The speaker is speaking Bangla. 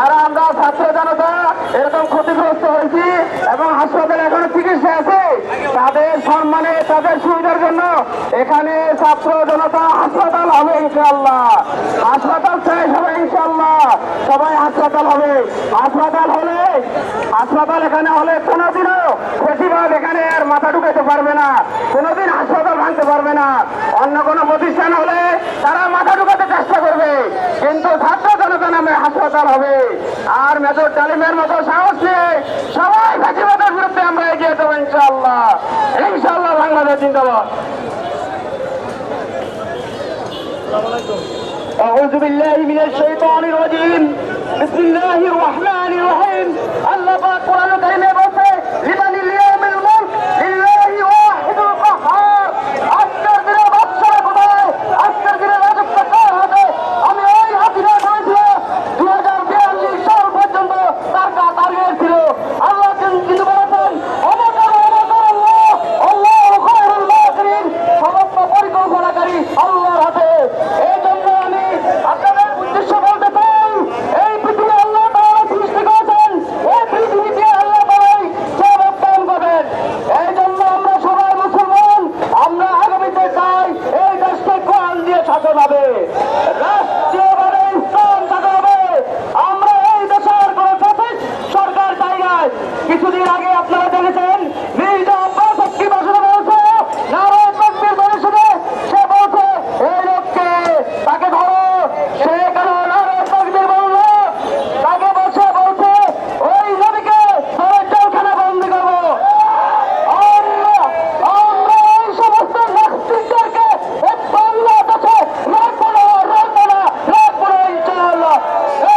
যারা আমরা ছাত্র জনতা এরকম ক্ষতিগ্রস্ত হয়েছি এবং হাসপাতালে এখনও চিকিৎসা আছে, তাদের সম্মানে, তাদের সুবিধার জন্য এখানে ছাত্র জনতা হাসপাতাল হবে ইনশাল্লাহ হাসপাতাল শেষ হবে ইনশাল্লাহ সবাই হাসপাতাল হবে। হাসপাতাল হলে, হাসপাতাল এখানে হলে কোনোদিনও প্রতিবাদ এখানে আর মাথা ঢুকাইতে পারবে না। কোনোদিন হাসপাতাল ভাঙতে পারবে না। অন্য কোনো প্রতিষ্ঠান হলে নামে হাসপাতাল হবে আর মেজর তালিমের মতো সাহস নিয়ে সবাই ফাঁসিবাদের বিরুদ্ধে আমরা এগিয়ে দেবো ইনশাল্লাহ ইনশাল্লাহ বাংলাদেশ জিন্দাবাদ أعوذ بالله من الشيطان الرجيم بسم الله الرحمن الرحيم الله পাক কোরআন কারিমে হবে। কিছুদিন আগে আপনারা দেখেছেন